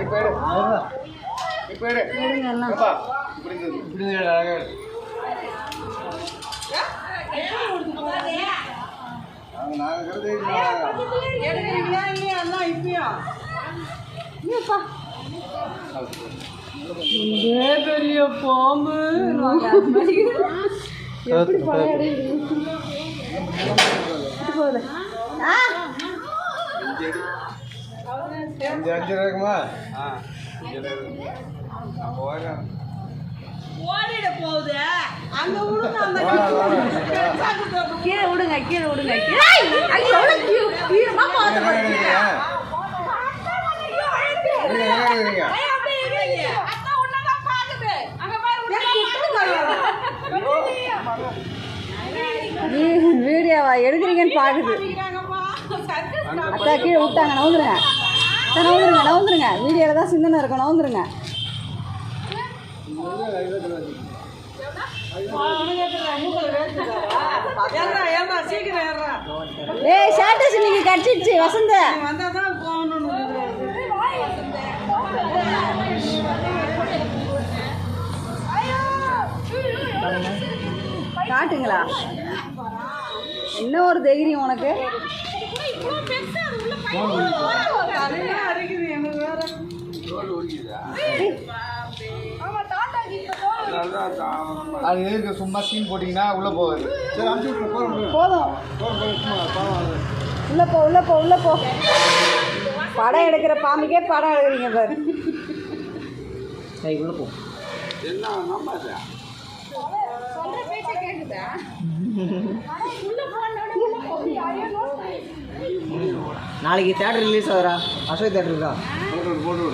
இப்போ எடு இப்போ எடு இப்படி இருந்து இப்படி இருந்து எடு, அழகா எடு நாங்கள் நாங்கள் கருது எடுக்கிறீங்களா இல்லையா? எல்லாம் இப்பயும் இதே பெரிய பாம்பு எப்படி போகுது அஞ்சு அஞ்சு இருக்குமா? ஆ ஓடிட போகுது. அங்க அந்த கீழே விடுங்க கீழே விடுங்க. கீழமா வீடியோவா எடுக்கிறீங்கன்னு பாக்குது. அத்தா கீழே விட்டாங்க நவுந்துருங்க. நவுந்துருங்க நவுந்துருங்க. வீடியோவில் தான் சிந்தனை இருக்கும் நவுந்துருங்க. சீக்கிரம் ஏய் ஷார்ட்டஸ் நீங்க கடிச்சிடுச்சு வசந்த. காட்டுங்களா? என்ன ஒரு தைரியம் உனக்கு? அது எதுக்கு சும்மா சீன் போட்டிங்கன்னா உள்ளே போகாது. சரி அனுப்பிச்சு விட்ரு போகிறோம் போதும். உள்ள போ உள்ள போ உள்ள போ. படம் எடுக்கிற பாம்புக்கே படம் எடுக்கிறீங்க பாரு. உள்ள போ. நாளைக்கு தேட்டர் ரிலீஸ் ஆகுறா அசோக் தேட்டர் தான் போட்டு போட்டு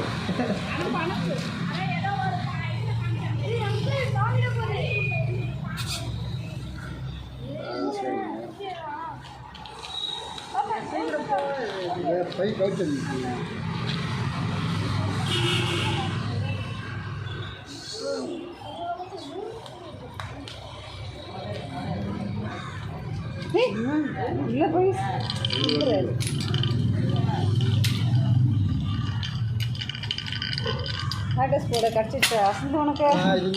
பை கவுத்து போய் ஷார்ட்டஸ் போட கடிச்சிடுச்சு வசந்த உனக்கு இது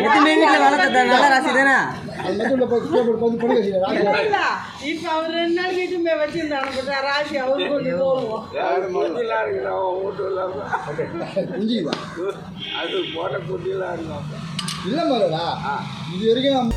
எத்தனை வீட்டில் வளர்த்த நல்ல ராசி தானே இப்ப அவர் ரெண்டு நாள் வீட்டு போய் வச்சிருந்து அனுப்பிட்டா ராசி அவரு போடுவோம் இல்லை இது வரைக்கும்